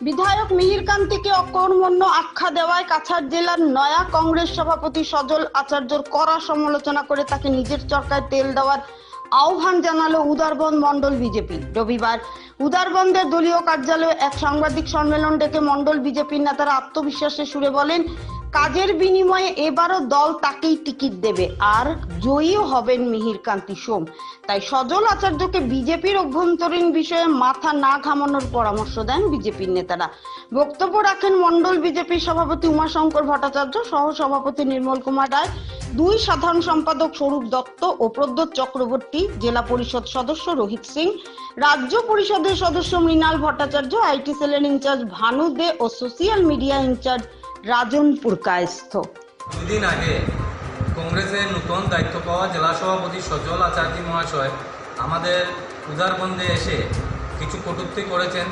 বিধায়ক মিহির কান্তিকে অকর্মণ্য আখ্যা দেওয়ায় কাছাড় জেলার নয়া কংগ্রেস সভাপতি সজল আচার্যর কড়া সমালোচনা করে তাকে নিজের চরকায় তেল দেওয়ার আহ্বান জানালো উদারবন্দ মন্ডল বিজেপি। রবিবার উদারবন্দের দলীয় কার্যালয়ে এক সাংবাদিক সম্মেলন ডেকে মন্ডল বিজেপির নেতারা আত্মবিশ্বাসে সুরে বলেন কাজের বিনিময়ে এবারও দল তাকেই টিকিট দেবে। আর জয়ীও হবেন মিহির কান্তি সোম। তাই সজল আচার্যকে বিজেপির অভ্যন্তরীণ বিষয়ে মাথা না ঘামানোর পরামর্শ দেন বিজেপির নেতারা। বক্তব্য রাখেন মণ্ডল বিজেপির সভাপতি উমাশঙ্কর ভট্টাচার্য সহ সভাপতি নির্মল কুমার রায়, দুই সাধারণ সম্পাদক স্বরূপ দত্ত ও প্রদ্যোৎ চক্রবর্তী, জেলা পরিষদ সদস্য রোহিত সিং, রাজ্য পরিষদের সদস্য মৃণাল ভট্টাচার্য, আইটি সেলের ইনচার্জ ভানু দে ও social media incharge Rajan Purkayastha দুদিন আগে কংগ্রেসের নতুন দায়িত্ব পাওয়া জেলা সভাপতি সজল আচার্য মহাশয় আমাদের উদারবন্দে এসে কিছু কটূক্তি করেছেন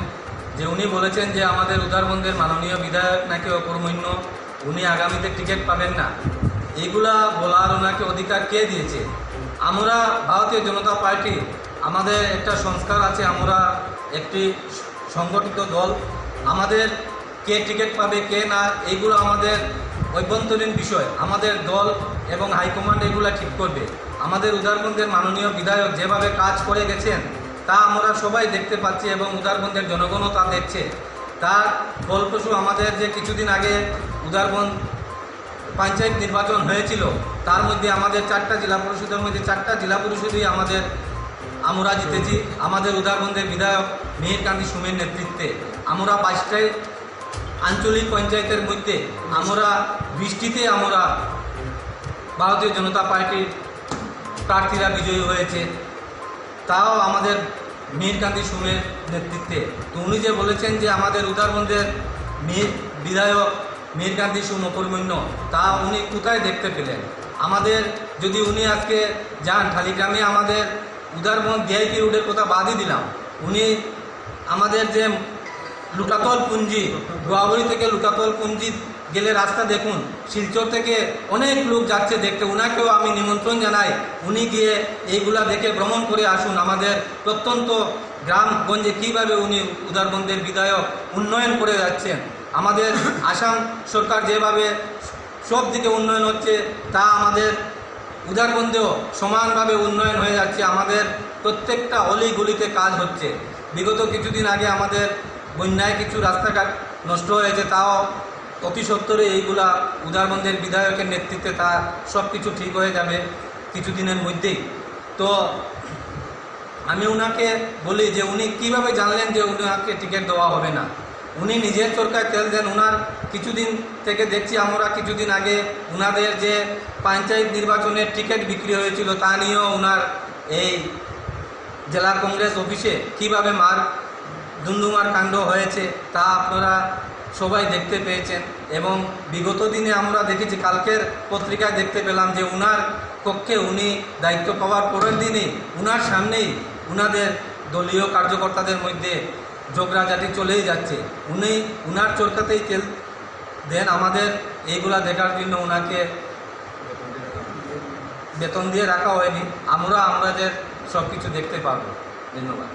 যে উনি বলেছেন যে আমাদের উদারবন্দের মাননীয় বিধায়ক নাকি অকর্মণ্য উনি আগামীতে টিকিট পাবেন না। এইগুলা বলার ওনাকে অধিকার কে দিয়েছে? আমরা, ভারতীয় জনতা পার্টি, আমাদের একটা সংস্কার আছে, আমরা একটি সংগঠিত দল। আমাদের কে টিকিট পাবে, কে না এইগুলো আমাদের অভ্যন্তরীণ বিষয়। আমাদের দল এবং হাইকমান্ড এগুলো ঠিক করবে। আমাদের উদারবন্দের মাননীয় বিধায়ক যেভাবে কাজ করে গেছেন, তা আমরা সবাই দেখতে পাচ্ছি এবং উদারবন্দের জনগণও তা দেখছে। তার ফলপ্রসূ আমাদের যে কিছুদিন আগে উদারবন্দ পঞ্চায়েত নির্বাচন হয়েছিল, তার মধ্যে আমাদের চারটা জেলা পরিষদের মধ্যে চারটা জেলা পরিষদই আমাদের আমরা জিতেছি। আমাদের উদারবন্দের বিধায়ক মিহিরকান্তি সুমের নেতৃত্বে। আমরা বাইশটাই আঞ্চলিক পঞ্চায়েতের মধ্যে আমরা, বৃষ্টিতে আমরা ভারতীয় জনতা পার্টির প্রার্থীরা বিজয়ী হয়েছে। তাও আমাদের মীরকান্তি সুমের নেতৃত্বে। তো উনি যে বলেছেন যে আমাদের উদারবন্দের মীর বিধায়ক মীরকান্তি সুম অকর্মণ্য তা উনি কোথায় দেখতে পেলেন? আমাদের, যদি উনি আজকে যান ঠালিগ্রামে আমাদের উদারবন্দ ভিআইপি রোডের কথা বাদই দিলাম। উনি আমাদের যে লুটাতল পুঞ্জি গোয়াবড়ি থেকে লুটাতল পুঞ্জি গেলে রাস্তা দেখুন। শিলচর থেকে অনেক লোক যাচ্ছে দেখতে ওনাকেও আমি নিমন্ত্রণ জানাই। উনি গিয়ে এইগুলা দেখে ভ্রমণ করে আসুন আমাদের প্রত্যন্ত গ্রামগঞ্জে। কীভাবে উনি উদারবন্দের বিধায়ক উন্নয়ন করে যাচ্ছেন? আমাদের আসাম সরকার যেভাবে সব দিকে উন্নয়ন হচ্ছে, তা আমাদের উদারবন্দেও সমানভাবে উন্নয়ন হয়ে যাচ্ছে। আমাদের প্রত্যেকটা অলি গলিতে কাজ হচ্ছে। বিগত কিছুদিন আগে আমাদের বন্যায় কিছু রাস্তাঘাট নষ্ট হয়েছে, তাও অতি সত্তরে এইগুলা উদারবন্দের বিধায়কের নেতৃত্বে তা সব কিছু ঠিক হয়ে যাবে কিছুদিনের মধ্যেই। তো আমি ওনাকে বলি যে উনি কীভাবে জানলেন যে উনাকে টিকিট দেওয়া হবে না? উনি নিজের চরকায় তেল দেন ওনার কিছুদিন থেকে দেখছি আমরা কিছুদিন আগে ওনাদের যে পঞ্চায়েত নির্বাচনের টিকিট বিক্রি হয়েছিল, তা নিয়েও ওনার এই জেলা কংগ্রেস অফিসে কীভাবে মার দুন্দুমার কাণ্ড হয়েছে, তা আপনারা সবাই দেখতে পেয়েছেন। এবং বিগত দিনে আমরা দেখেছি, কালকের পত্রিকায় দেখতে পেলাম যে উনার কক্ষে উনি দায়িত্ব পাওয়ার পরের দিনই উনার সামনেই উনাদের দলীয় কার্যকর্তাদের মধ্যে যোগরাজাটি চলেই যাচ্ছে। উনি উনার চরকাতেই তেল দেন আমাদের, এইগুলা দেখার জন্য ওনাকে বেতন দিয়ে রাখা হয়নি। আমরা আমাদের সব কিছু দেখতে পারব ধন্যবাদ।